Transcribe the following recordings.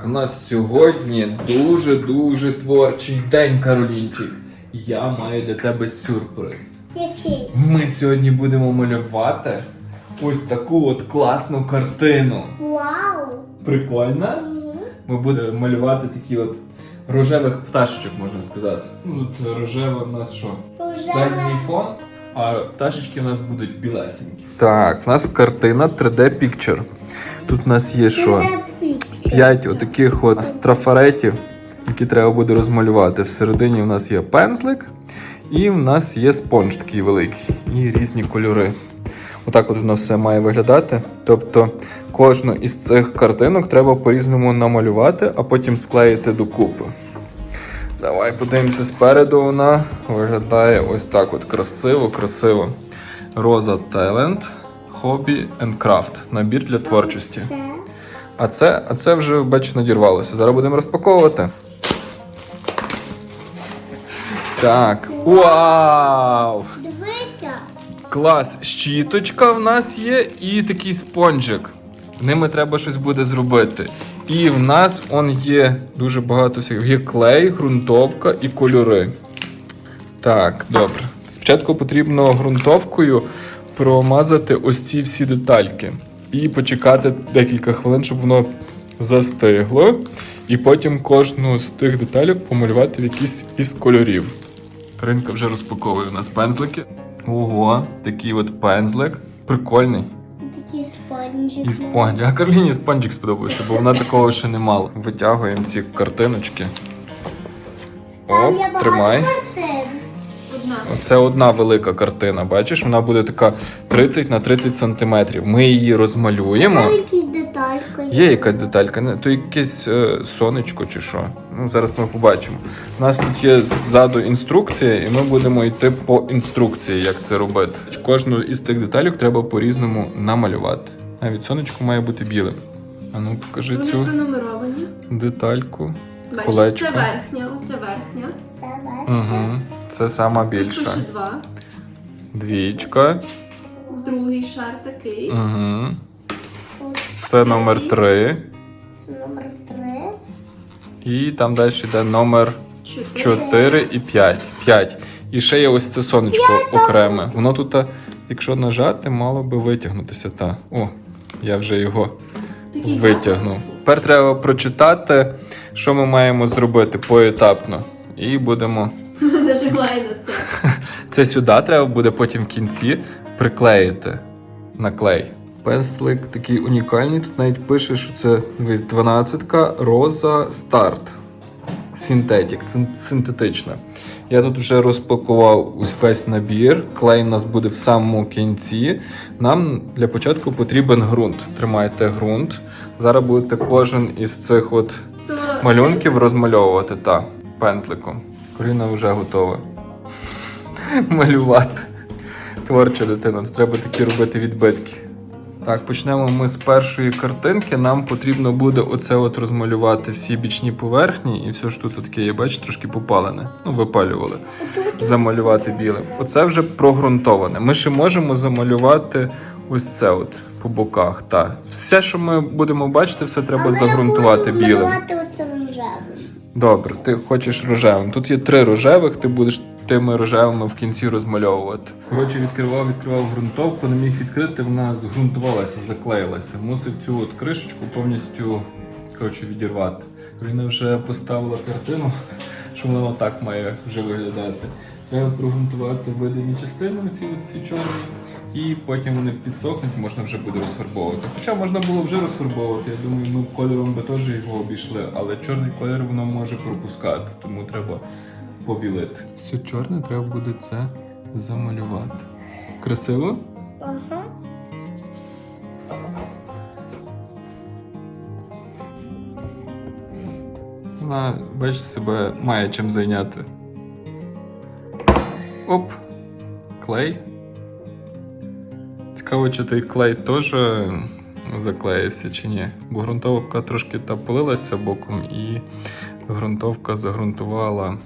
Так, у нас сьогодні дуже-дуже творчий день, Каролінчик. Я маю для тебе сюрприз. Який? Ми сьогодні будемо малювати ось таку от класну картину. Вау! Прикольно? Мгм. Ми будемо малювати такі от рожевих пташечок, можна сказати. Ну, тут рожеве в нас що? Рожеве. Задній фон, а пташечки у нас будуть білесенькі. Так, у нас картина 3D Picture. Тут у нас є що? П'ять отаких от трафаретів, які треба буде розмалювати. Всередині в нас є пензлик, і в нас є спонж такий великий, і різні кольори. Отак от воно все має виглядати. Тобто кожну із цих картинок треба по-різному намалювати, а потім склеїти докупи. Давай подивимося спереду. Вона виглядає ось так: от красиво, красиво. Роза Talent, Hobby and Craft. Набір для творчості. А це, а це вже, бачу, надірвалося. Зараз будемо розпаковувати. Так. Вау! Дивися. Клас! Щіточка в нас є і такий спонжик. Ними треба щось буде зробити. І в нас он є дуже багато всіх. Є клей, ґрунтовка і кольори. Так, добре. Спочатку потрібно ґрунтовкою промазати ось ці всі детальки. І почекати декілька хвилин, щоб воно застигло. І потім кожну з тих деталей помалювати в якийсь із кольорів. Ринка вже розпаковує у нас пензлики. Ого, такий от пензлик. Прикольний. Такі спонжики. І спонж. А Кароліні спонжик сподобався, бо вона такого ще не мала. Витягуємо ці картиночки. Там Оп, є багато тримай. картин. Одна. Оце одна велика картина. Бачиш, вона буде така 30 на 30 сантиметрів. Ми її розмалюємо. Там якісь детальки. Є якась деталька, то якесь е, сонечко чи що. Ну, зараз ми побачимо. У нас тут є ззаду інструкція, і ми будемо йти по інструкції, як це робити. Кожну із тих деталей треба по-різному намалювати. Навіть сонечко має бути білим. А ну покажи Вони цю пронумеровані. детальку. Бачиш, Колечко. це верхня, оце верхня. Це верх. Угу. Це сама Тут більша. пише два. Двічка. Другий шар такий. Угу. Це номер три. Номер три. І там далі йде номер Чотири. 4 і 5. 5. І ще є ось це сонечко окреме. Воно тут, якщо нажати, мало би витягнутися. Та. О, я вже його витягнув. Тепер треба прочитати, що ми маємо зробити поетапно. І будемо. запах. На це. Це сюди треба буде потім в кінці приклеїти на клей. Пенслик такий унікальний. Тут навіть пише, що це дивись, 12-ка роза старт. Синтетик, синтетична. Я тут вже розпакував ось весь набір. Клей у нас буде в самому кінці. Нам для початку потрібен ґрунт. Тримайте ґрунт. Зараз будете кожен із цих от малюнків розмальовувати та пензликом. Коріна вже готова малювати. Творча дитина, треба такі робити відбитки. Так, почнемо ми з першої картинки. Нам потрібно буде оце от розмалювати всі бічні поверхні і все ж тут таке, я бачу, трошки попалене. Ну, випалювали. Замалювати білим. Оце вже прогрунтоване. Ми ще можемо замалювати ось це от по боках. Та. Все, що ми будемо бачити, все треба Але загрунтувати білим. малювати оце рожевим. Добре, ти хочеш рожевим. Тут є три рожевих, ти будеш тими рожевими в кінці розмальовувати. Коротше, відкривав, відкривав ґрунтовку, не міг відкрити, вона зґрунтувалася, заклеїлася. Мусив цю от кришечку повністю коротше, відірвати. Карина вже поставила картину, що вона отак має вже виглядати. Треба прогрунтувати видані частини, ці, ці чорні, і потім вони підсохнуть, можна вже буде розфарбовувати. Хоча можна було вже розфарбовувати, я думаю, ми кольором би теж його обійшли, але чорний колір воно може пропускати, тому треба побілити. Все чорне треба буде це замалювати. Красиво? Ага. Вона, бачиш, себе має чим зайняти. Оп, клей. Цікаво, чи той клей теж заклеївся чи ні. Бо ґрунтовка трошки та боком і ґрунтовка загрунтувала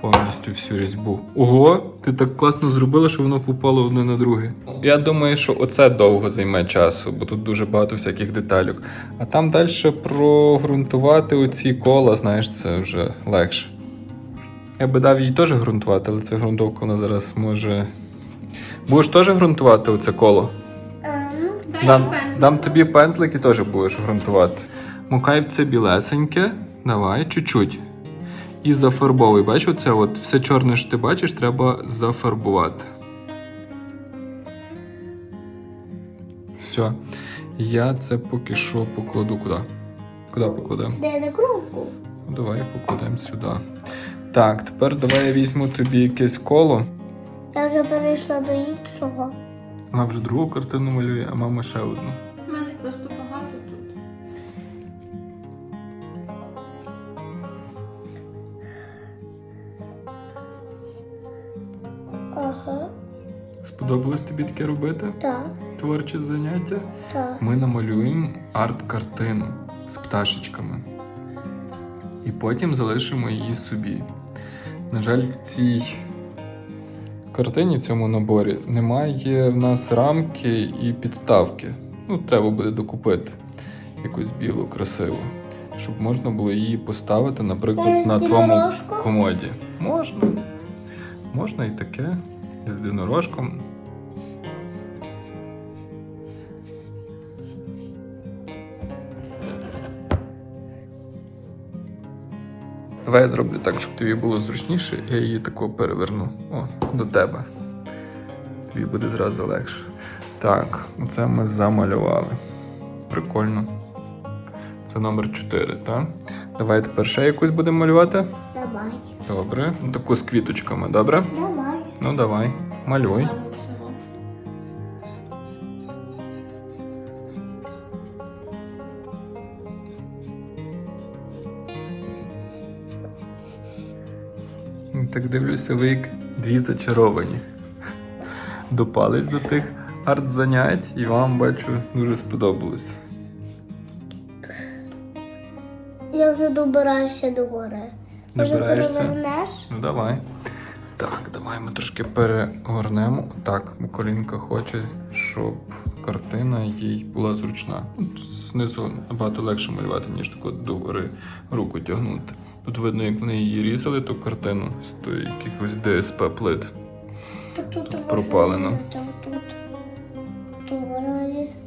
повністю всю різьбу. Ого, ти так класно зробила, що воно попало одне на друге. Я думаю, що оце довго займе часу, бо тут дуже багато всяких деталюк. А там далі прогрунтувати оці кола, знаєш, це вже легше. Я би дав їй теж ґрунтувати, але це ґрунтовка вона зараз може. Будеш теж ґрунтувати оце коло? Е, ну, Дай Дам, пензлик. дам тобі пензлик і теж будеш ґрунтувати. Мукай в це білесеньке. Давай, чуть-чуть. І зафарбовуй. Бачиш, оце от все чорне, що ти бачиш, треба зафарбувати. Все. Я це поки що покладу куди? Куди покладемо? Де на кругу? Ну, Давай покладемо сюди. Так, тепер давай я візьму тобі якесь коло. Я вже перейшла до іншого. Вона вже другу картину малює, а мама ще одну. У мене просто багато тут. Ага. Сподобалось тобі таке робити? Так, Творче заняття? так. Ми намалюємо арт-картину з пташечками. І потім залишимо її собі. На жаль, в цій картині, в цьому наборі, немає в нас рамки і підставки. Ну, треба буде докупити якусь білу, красиву, щоб можна було її поставити, наприклад, на твоєму комоді. Можна. Можна і таке. З єдинорожком. Давай я зроблю так, щоб тобі було зручніше, я її тако переверну. О, до тебе. Тобі буде зразу легше. Так, оце ми замалювали. Прикольно. Це номер 4, так? Давай тепер ще якусь будемо малювати. Давай. Добре. Ну, Таку з квіточками, добре? Давай. Ну давай, малюй. Так дивлюся, ви як дві зачаровані. Допались до тих арт-занять, і вам бачу дуже сподобалось. Я вже добираюся до гори. Може, перевернеш? Ну давай. Так, давай ми трошки перегорнемо. Так, бо колінка хоче, щоб картина їй була зручна. Знизу набагато легше малювати, ніж тако до гори руку тягнути. Тут видно, як вони її різали, ту картину з тої якихось ДСП плит. Тут, тут, Тут пропалено. Тут, тут. Тут можна різати.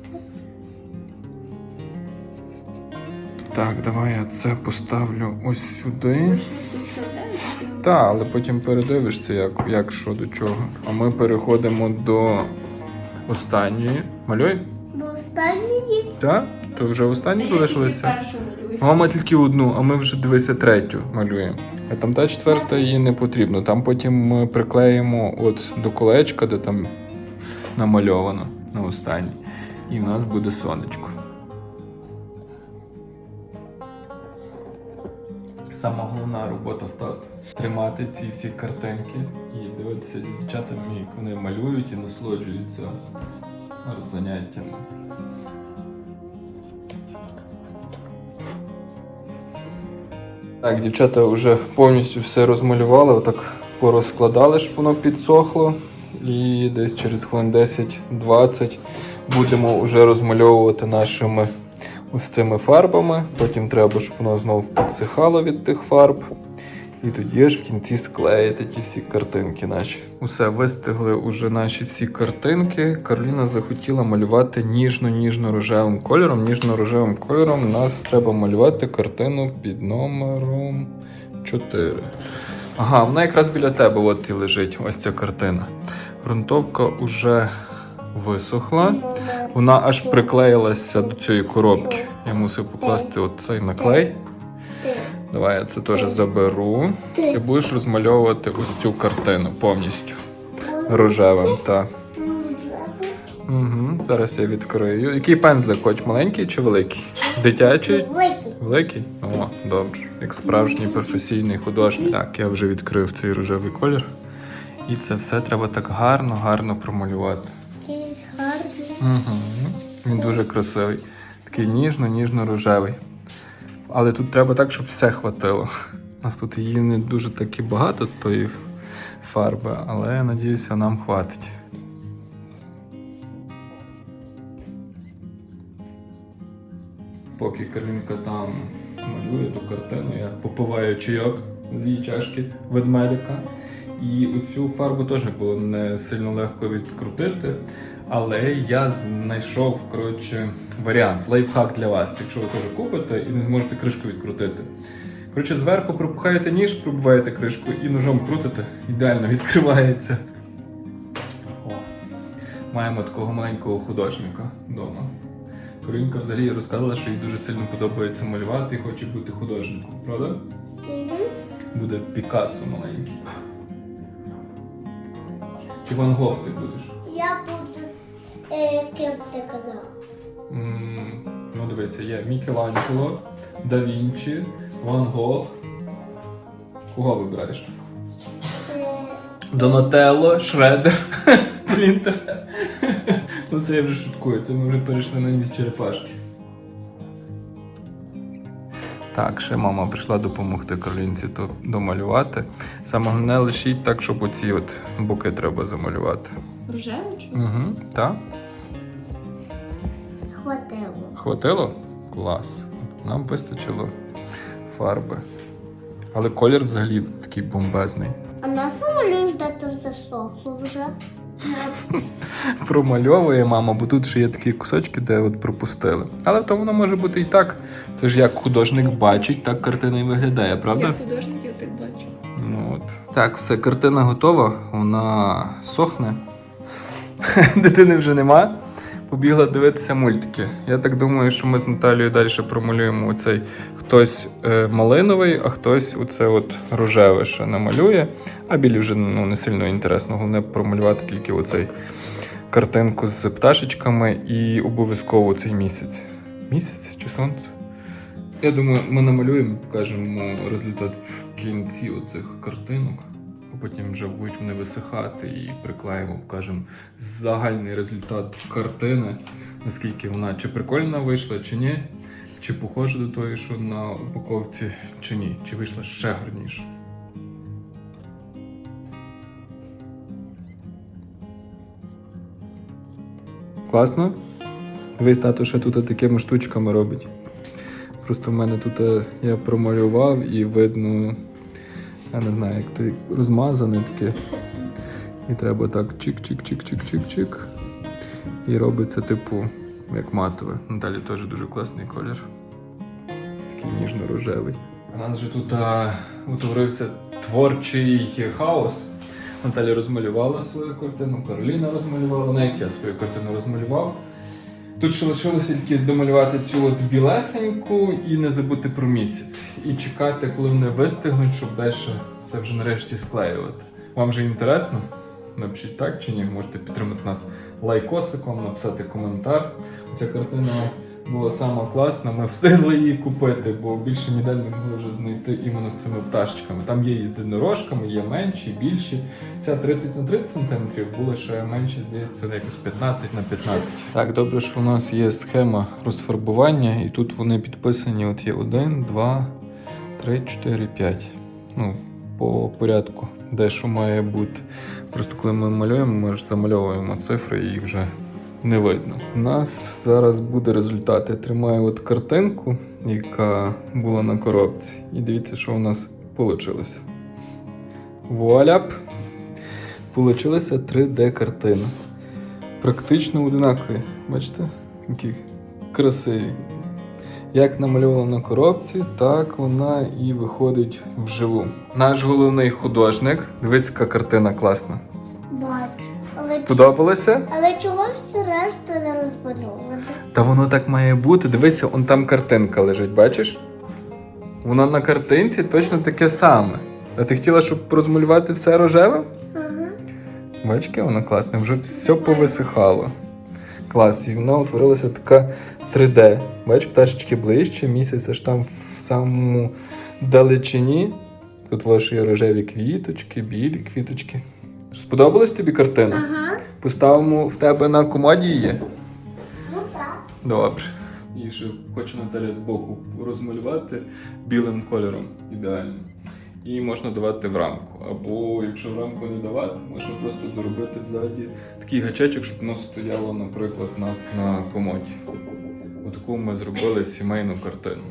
Так, давай я це поставлю ось сюди. Так, але потім передивишся, як, як що до чого. А ми переходимо до останньої. Малюй? До останньої. Так? То вже останні залишилися? Мама тільки одну, а ми вже дивися третю малюємо. А там та четверта їй не потрібно. Там потім ми приклеїмо от до колечка, де там намальовано на останній. І в нас буде сонечко. Сама головна робота в тат тримати ці всі картинки і дивитися з дівчатами, як вони малюють і насолоджуються арт-заняттями. Так, дівчата вже повністю все розмалювали, отак порозкладали, щоб воно підсохло. І десь через хвилин 10-20 будемо вже розмальовувати нашими ось цими фарбами. Потім треба, щоб воно знову підсихало від тих фарб. І тоді ж в кінці склеїти ті всі картинки наші. Усе, вистигли уже наші всі картинки. Кароліна захотіла малювати ніжно-ніжно-рожевим кольором. Ніжно-рожевим кольором нас треба малювати картину під номером 4. Ага, вона якраз біля тебе от і лежить. Ось ця картина. Грунтовка уже висохла. Вона аж приклеїлася до цієї коробки. Я мусив покласти оцей наклей. Давай я це теж заберу. І будеш розмальовувати ось цю картину повністю рожевим. Так. Угу. Зараз я відкрию. Який пензлик хоч маленький чи великий? Дитячий? Великий. Великий? О, добре. Як справжній професійний художник. Так, я вже відкрив цей рожевий колір. І це все треба так гарно, гарно промалювати. Такий гарний. Угу. Він дуже красивий. Такий ніжно-ніжно-рожевий. Але тут треба так, щоб все хватило У нас тут її не дуже таки багато тої фарби, але я надіюся, нам хватить. Поки Карлінка там малює ту картину, я попиваю чайок з її чашки ведмедика. І оцю фарбу теж було не сильно легко відкрутити. Але я знайшов коротше, варіант, лайфхак для вас, якщо ви теж купите і не зможете кришку відкрутити. Коротше, зверху пропухаєте ніж, пробиваєте кришку і ножом крутите, ідеально відкривається. О, маємо такого маленького художника вдома. Корінка взагалі розказала, що їй дуже сильно подобається малювати і хоче бути художником, правда? Буде Пікассо маленький. Чи Ван Гог ти будеш? Я буду е, ким ти казав? М, Ну, дивися, є Мікеланджело, Да Вінчі, Ван Гог. Кого вибираєш? Е, Донателло, Шредер, Сплінтер. Ну це я вже шуткую, це ми вже перейшли на ніс черепашки. Так, ще мама прийшла допомогти Каролінці то домалювати. Саме головне лишіть так, щоб оці от боки треба замалювати. Рожеву чи? Угу, так? хватило. Хватило? Клас. Нам вистачило фарби. Але колір взагалі такий бомбезний. А на самолюш де там засохло вже. Промальовує мама, бо тут ще є такі кусочки, де от пропустили. Але то воно може бути і так. Це ж як художник бачить, так картина і виглядає, правда? Я художників так бачу. Ну от. Так, все, картина готова, вона сохне. Дитини вже нема. Побігла дивитися мультики. Я так думаю, що ми з Наталією далі промалюємо оцей хтось е, малиновий, а хтось оце от рожеве ще намалює. А білі вже ну, не сильно інтересно. Головне промалювати тільки оцей картинку з пташечками і обов'язково цей місяць. Місяць чи сонце? Я думаю, ми намалюємо, покажемо результат в кінці оцих картинок, потім вже будуть вони висихати і приклеїмо, покажемо загальний результат картини, наскільки вона чи прикольна вийшла, чи ні, чи похожа до тої, що на упаковці, чи ні, чи вийшла ще гарніше. Класно? Дивись, тато ще тут такими штучками робить. Просто в мене тут е, я промалював і видно, я не знаю, як то розмазане таке. І треба так чик-чик-чик-чик-чик-чик. І робиться, типу, як матове. Наталі теж дуже класний колір. Такий ніжно-рожевий. У нас же тут а, утворився творчий хаос. Наталя розмалювала свою картину, Кароліна розмалювала, навіть я свою картину розмалював. Тут ще лишилося тільки домалювати цю от білесеньку і не забути про місяць. І чекати, коли вони вистигнуть, щоб далі це вже нарешті склеювати. Вам же інтересно? Напишіть так чи ні. Можете підтримати нас лайкосиком, написати коментар. Ця картина була сама класна. Ми встигли її купити, бо більше ніде не могли вже знайти іменно з цими пташечками. Там є і з динорожками, є менші, більші. Ця 30 на 30 см була ще менше, здається, якось 15 на 15. Так, добре, що у нас є схема розфарбування, і тут вони підписані: от є 1, 2, 3, 4, 5. Ну, по порядку, де що має бути. Просто коли ми малюємо, ми ж замальовуємо цифри і їх вже не видно. У нас зараз буде результат. Я тримаю от картинку, яка була на коробці. І дивіться, що у нас вийшло. Вуаляп! Получилася 3D-картина. Практично одинакові. Бачите? Які красиві. Як намальована на коробці, так вона і виходить вживу. Наш головний художник. Дивись, яка картина класна. Бачу. Але, Сподобалося? але чого все решта не розмальовано? Та воно так має бути. Дивися, он там картинка лежить, бачиш? Воно на картинці точно таке саме. А ти хотіла, щоб розмалювати все рожевим? Ага. Бачиш, яке воно класне, вже все повисихало. Клас, і вона утворилася така 3D. Бачиш, пташечки ближче, місяць аж там в самому далечині. Тут ваші рожеві квіточки, білі квіточки. Сподобалась тобі картина? Ага. Поставимо в тебе на комоді її? Ну так. Добре. І ще хочу Наталя з боку розмалювати білим кольором ідеально. і можна давати в рамку. Або якщо в рамку не давати, можна просто доробити ззаді такий гачечок, щоб воно стояло, наприклад, у нас на комоді. Отаку ми зробили сімейну картину.